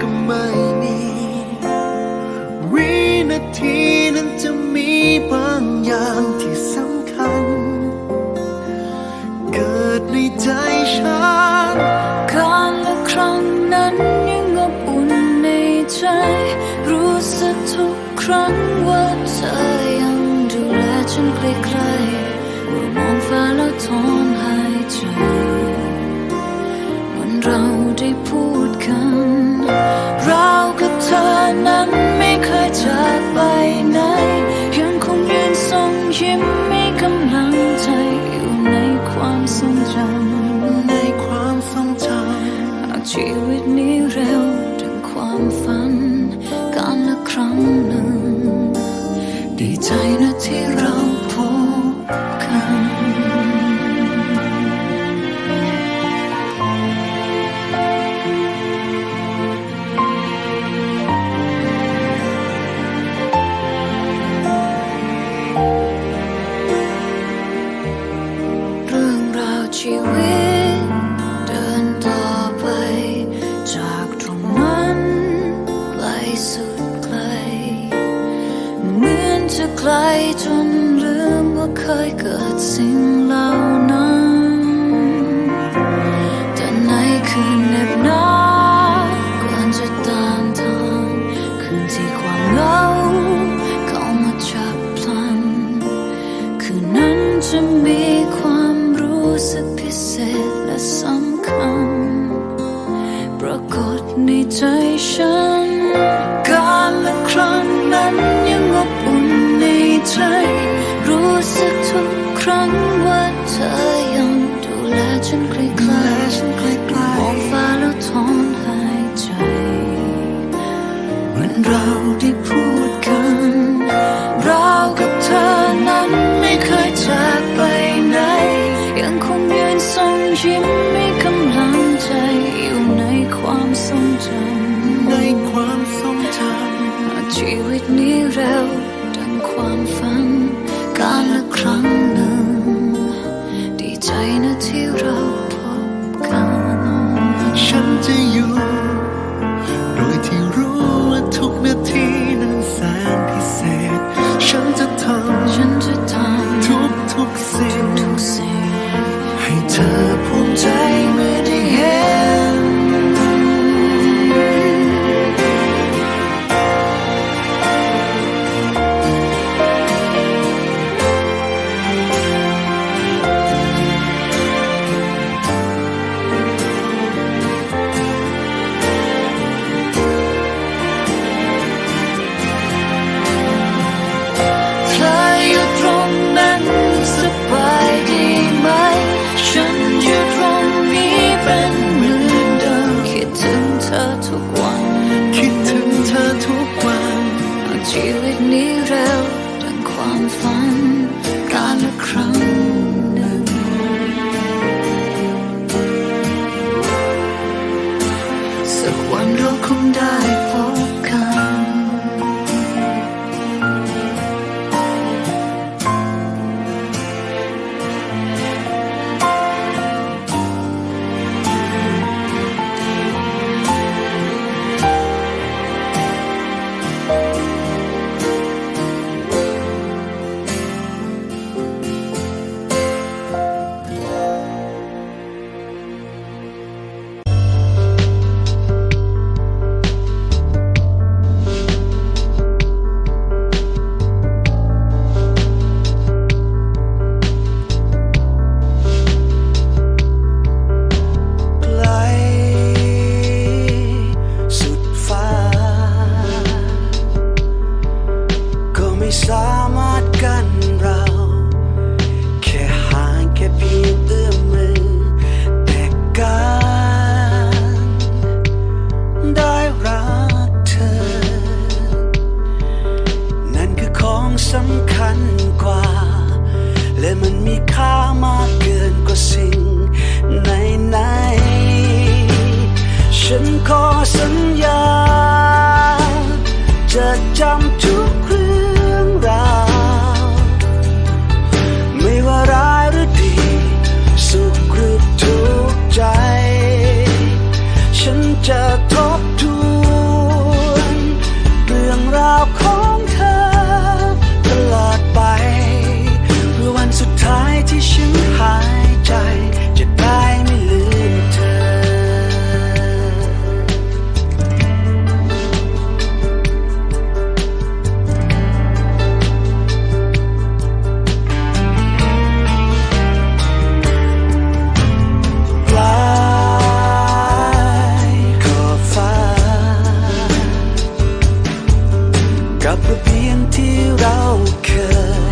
ก็ไม่มีวินาทีนั้นจะมีบางอย่างที่สำคัญ เกิดในใจฉันการละครั้งนั้นยังอบอุ่นในใจ รู้สึกทุกครั้งว่าเธอยังดูแลฉันใกล้ๆเมื่อมองฟ้าแล้วถอนหายใจเหมันเราได้พูด จากไป ร สำคัญ ปรากฏในใจฉัน การละครั้งนั้นยังอบอุ่นในใจ รู้สึกทุกครั้งว่าเธอยังดูแลฉันใกล้ๆ she would kneel 着痛。 กับเพียงที่เราเคย